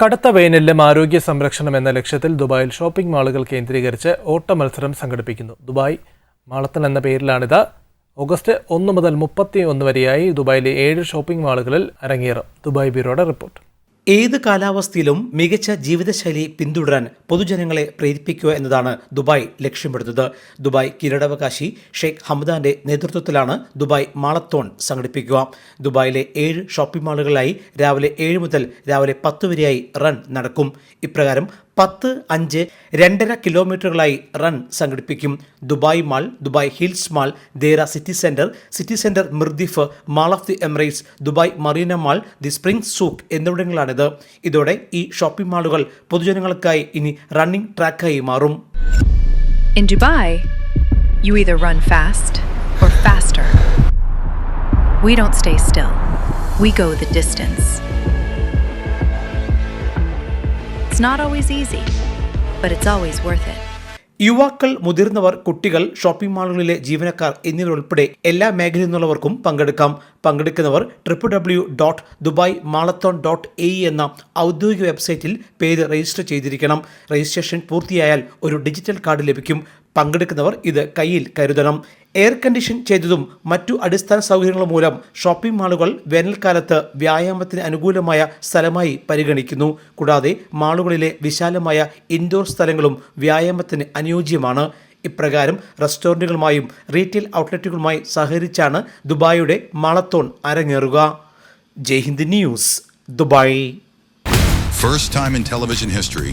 കടുത്ത വേനലിലും ആരോഗ്യ സംരക്ഷണം എന്ന ലക്ഷ്യത്തിൽ ദുബായിൽ ഷോപ്പിംഗ് മാളുകൾ കേന്ദ്രീകരിച്ച് ഓട്ട മത്സരം സംഘടിപ്പിക്കുന്നു. ദുബായ് മാളത്തൽ എന്ന പേരിലാണിത്. ഓഗസ്റ്റ് ഒന്ന് മുതൽ മുപ്പത്തി ഒന്ന് വരെയായി ദുബായിലെ ഏഴ് ഷോപ്പിംഗ് മാളുകളിൽ അരങ്ങേറും. ദുബായ് ബ്യൂറോയുടെ റിപ്പോർട്ട്. ഏത് കാലാവസ്ഥയിലും മികച്ച ജീവിതശൈലി പിന്തുടരാൻ പൊതുജനങ്ങളെ പ്രേരിപ്പിക്കുക എന്നതാണ് ദുബായ് ലക്ഷ്യമിടുന്നത്. ദുബായ് കിരീടാവകാശി ഷെയ്ഖ് ഹംദാന്റെ നേതൃത്വത്തിലാണ് ദുബായ് മാളത്തോൺ സംഘടിപ്പിക്കുക. ദുബായിലെ ഏഴ് ഷോപ്പിംഗ് മാളുകളിലായി രാവിലെ ഏഴ് മുതൽ രാവിലെ പത്ത് വരെയായി റൺ നടക്കും. ഇപ്രകാരം പത്ത് അഞ്ച് രണ്ടര കിലോമീറ്ററുകളായി റൺ സംഘടിപ്പിക്കും Dubai Mall Dubai Hills Mall Deira City Centre City Centre Mirdif Mall of the Emirates Dubai Marina Mall the Spring Souk എന്നിവിടങ്ങളാണിത് ഇതോടെ ഈ ഷോപ്പിംഗ് മാളുകൾ പൊതുജനങ്ങൾക്കായി ഇനി റണ്ണിംഗ് ട്രാക്കായി മാറും In Dubai, you either run fast or faster. We don't stay still, we go the distance. It's not always easy, but it's always worth it. യുവാക്കൾ മുതിർന്നവർ കുട്ടികൾ shopping മാളുകളിലെ ജീവനക്കാർ എന്നിവരുൾപ്പെടെ എല്ലാ മേഖലയിൽ നിന്നുള്ളവർക്കും പങ്കെടുക്കാം. പങ്കെടുക്കുന്നവർ triple W dot Dubai Mallathon dot A എന്ന ഔദ്യോഗിക വെബ്സൈറ്റിൽ പേര് രജിസ്റ്റർ ചെയ്തിരിക്കണം. രജിസ്ട്രേഷൻ പൂർത്തിയായാൽ ഒരു ഡിജിറ്റൽ കാർഡ് ലഭിക്കും. പങ്കെടുക്കുന്നവർ ഇത് കയ്യിൽ കരുതണം. എയർ കണ്ടീഷൻ ചെയ്തതും മറ്റു അടിസ്ഥാന സൗകര്യങ്ങളും മൂലം ഷോപ്പിംഗ് മാളുകൾ വേനൽക്കാലത്ത് വ്യായാമത്തിന് അനുകൂലമായ സ്ഥലമായി പരിഗണിക്കുന്നു. കൂടാതെ മാളുകളിലെ വിശാലമായ ഇൻഡോർ സ്ഥലങ്ങളും വ്യായാമത്തിന് അനുയോജ്യമാണ്. ഇപ്രകാരം റെസ്റ്റോറന്റുകളുമായും റീറ്റെയിൽ ഔട്ട്ലെറ്റുകളുമായി സഹകരിച്ചാണ് ദുബായിയുടെ മാളത്തോൺ അരങ്ങേറുക. Jaihind news Dubai. First time in television history,